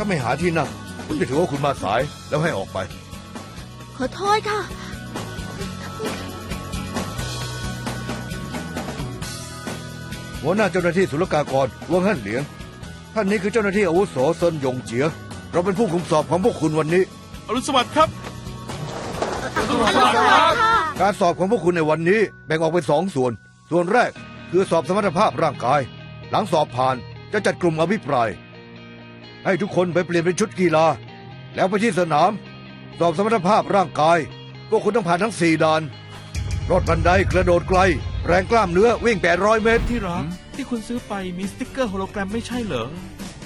าไม่หาที่นั่งผมจะถือว่าคุณมาสายแล้วให้ออกไป ขอโทษค่ะ หัวหน้าเจ้าหน้าที่ศุลกากรวงฮั่นเหลียง ท่านนี้คือเจ้าหน้าที่อาวุโสเซินยงเจีย เราเป็นผู้คุมสอบของพวกคุณวันนี้ อรุณสวัสดิ์ครับ การสอบของพวกคุณในวันนี้แบ่งออกเป็นสองส่วน ส่วนแรกคือสอบสมรรถภาพร่างกาย หลังสอบผ่านจะจัดกลุ่มอภิปราย ให้ทุกคนไปเปลี่ยนเป็นชุดกีฬา แล้วไปที่สนาม สอบสมรรถภาพร่างกาย พวกคุณต้องผ่านทั้งสี่ด่านรถบันไดกระโดดไกล แรงกล้ามเนื้อวิ่ง 800 เมตร ที่รักที่คุณซื้อไปมีสติ๊กเกอร์โฮโลแกรมไม่ใช่เหรอ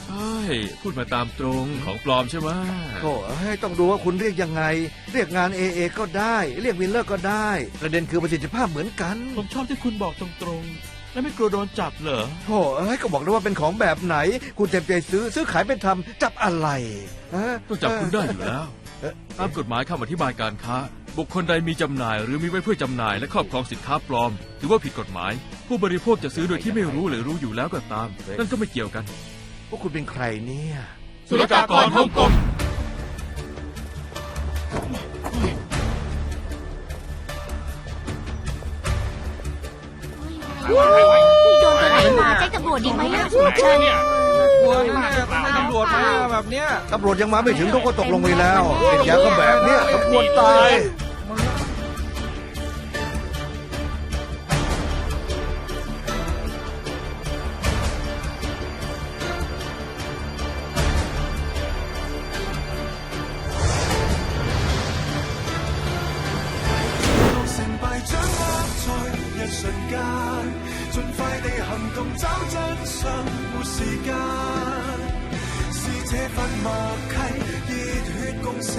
ใช่ พูดมาตามตรงของปลอมใช่ไหมโอ้ยต้องดูว่าคุณเรียกยังไง เรียกงาน AA ก็ได้ เรียกวินเลอร์ก็ได้ ประเด็นคือประสิทธิภาพเหมือนกัน ผมชอบที่คุณบอกตรงๆ และไม่กลัวโดนจับเหรอโอ้เอ้ยก็บอกแล้วว่าเป็นของแบบไหน คุณเต็มใจซื้อซื้อขายเป็นธรรมจับอะไรฮะต้องจับคุณได้อยู่แล้วเอ่อตามกฎหมายคำอธิบายการค้า บุคคลใดมีจำหน่าย หรือมีไว้เพื่อจำหน่ายและครอบครองสินค้าปลอม ถือว่าผิดกฎหมาย ผู้บริโภคจะซื้อโดยที่ไม่รู้หรือรู้อยู่แล้วก็ตาม นั่นก็ไม่เกี่ยวกัน พวกคุณเป็นใครเนี่ยศุลกากรฮ่องกง พี่โดนตัวไหนมาแจ้งตำรวจดีไหมอะเชิญกลัวนี่เนี่ยตำรวจมาแบบเนี้ยตำรวจยังมาไม่ถึงเขาก็ตกลงไปแล้วติดยาก็แบบเนี้ยสมควรตาย 瞬间，尽快地行动找真相，没时间。是这份默契，热血共成